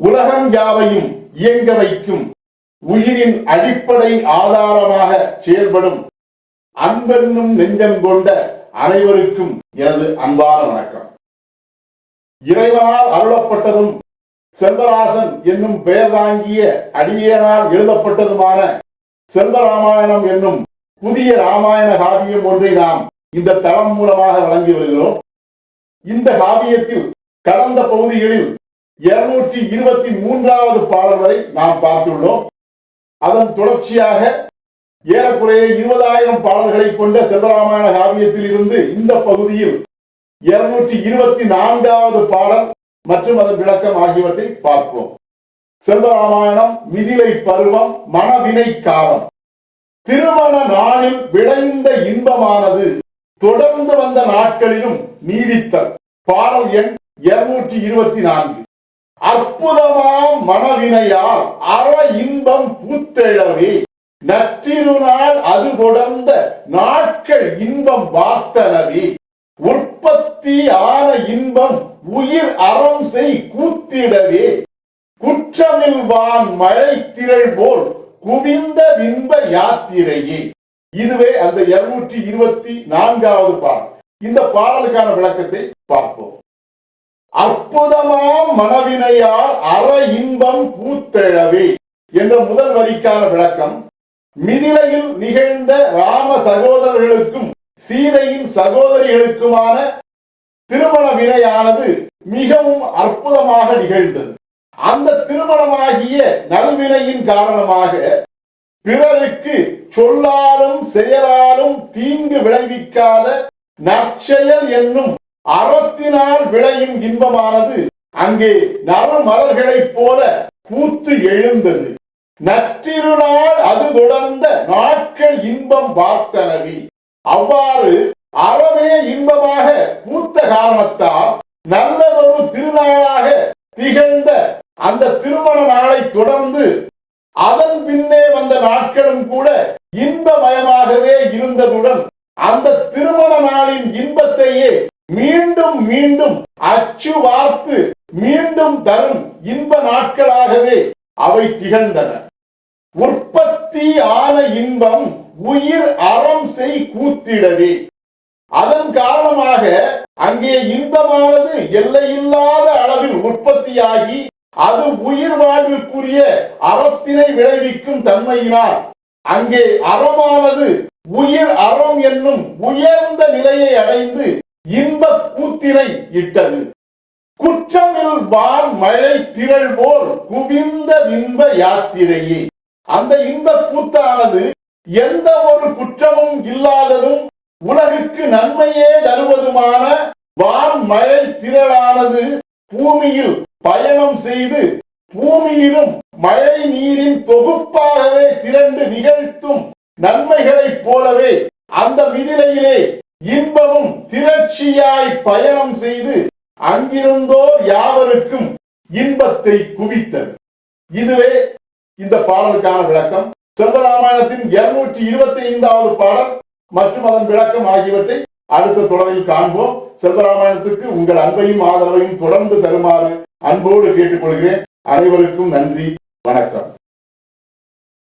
உலகம் யாவையும் இயங்க வைக்கும் உயிரின் அடிப்படை ஆதாரமாக செயல்படும் அன்பென்னும் நெஞ்சம் கொண்ட அனைவருக்கும் எனது அன்பான வணக்கம். இறைவனால் அருளப்பட்டதும் செல்வராசன் என்னும் பெயர் தாங்கிய அடியேனால் எழுதப்பட்டதுமான செல்வராமாயணம் என்னும் புதிய ராமாயண காவியம் ஒன்றை நாம் இந்த தளம் மூலமாக வழங்கி வருகிறோம். இந்த காவியத்தில் கடந்த பகுதிகளில் இருநூற்றி இருபத்தி மூன்றாவது பாடல் வரை நாம் பார்த்துள்ளோம். அதன் தொடர்ச்சியாக ஏறக்குறைய இருபதாயிரம் பாடல்களை கொண்ட செல்வராமாயண காவியத்தில் இருந்து இந்த பகுதியில் இருநூற்றி இருபத்தி நான்காவது பாடல் மற்றும் அதன் விளக்கம் ஆகியவற்றை பார்ப்போம். செல்வராமாயணம் மிதிலை பருவம் மனவினை காலம். திருமண நாளில் விளைந்த இன்பமானது தொடர்ந்து வந்த நாட்களிலும் நீடித்தல். பாடல் எண் இருநூற்றி இருபத்தி நான்கு. அற்புதமாம் மனவினையால் அற இன்பம் பூத்தெழவே. நற்றிருநாள் அது தொடர்ந்த நாட்கள் இன்பம் பார்த்தனவி உற்பத்தி ஆன இன்பம் உயிர் அறம் செய் கூத்திடவே. குற்றமில்வான் மழை திரள் போல் குவிந்த இன்ப யாத்திரையே. இதுவே அந்த இருநூற்றி இருபத்தி நான்காவது பாடல். இந்த பாடலுக்கான விளக்கத்தை பார்ப்போம். அற்புதமாம் மனவினையால் அற இன்பம் பூத்தெழவே என்ற முதல் வரிக்கான விளக்கம் மிதிலையில் நிகழ்ந்த ராம சகோதரர்களுக்கும் சீதையின் சகோதரிகளுக்குமான திருமண வினையானது மிகவும் அற்புதமாக நிகழ்ந்தது. அந்த திருமணமாகிய நல்வினையின் காரணமாக பிறருக்கு சொல்லாலும் செயலாலும் தீங்கு விளைவிக்காத நற்செயல் என்னும் அறத்தினால் விளையும் இன்பமானது அங்கே நறுமலர்களைப் போல பூத்து எழுந்தது. நற்றிருநாள் அது தொடர்ந்த நாட்கள் இன்பம் பார்த்தனவி அவ்வாறு அறமே இன்பமாக பூத்த காரணத்தால் நல்லதொரு திருநாளாக திகழ்ந்த அந்த திருமண நாளை தொடர்ந்து அதன் பின்னே வந்த நாட்களும் கூட இன்பமயமாகவே இருந்ததுடன் அந்த திருமண நாளின் இன்பத்தையே மீண்டும் மீண்டும் அச்சு வார்த்து மீண்டும் தரும் இன்ப நாட்களாகவே அவை திகழ்ந்தன. உற்பத்தி ஆன இன்பம் உயிர் அறம் செய் கூத்திடவே. அதன் காரணமாக அங்கே இன்பமானது எல்லையில்லாத அளவில் உற்பத்தியாகி அது உயிர் வாழ்விற்குரிய அறத்தினை விளைவிக்கும் தன்மையினால் அங்கே அறமானது உயிர் அறம் என்னும் உயர்ந்த நிலையை அடைந்து இன்ப கூத்தினை இட்டது. குற்றமில் வான் மழை திரள் போல் குவிந்த இன்ப யாத்திரையே. அந்த இன்ப கூத்தானது எந்த ஒரு குற்றமும் இல்லாததும் உலகுக்கு நன்மையே தருவதுமான வான் மழை திரளானது பூமியில் பயணம் செய்து பூமியிலும் மழை நீரின் தொகுப்பாகவே திரண்டு நிகழ்த்தும் நன்மைகளைப் போலவே அந்த மிதிலையிலே இன்பமும் திரட்சியாய் பயணம் செய்து அங்கிருந்தோர் யாவருக்கும் இன்பத்தை குவித்தது. இதுவே இந்த பாடலுக்கான விளக்கம். செல்வராமாயணத்தின் இருநூற்றி இருபத்தி ஐந்தாவது பாடல் மற்றும் அதன் விளக்கம் ஆகியவற்றை அடுத்த தொடரில் காண்போம். செல்வராமாயணத்துக்கு உங்கள் அன்பையும் ஆதரவையும் தொடர்ந்து தருமாறு அன்போடு கேட்டுக்கொள்கிறேன். அனைவருக்கும் நன்றி. வணக்கம்.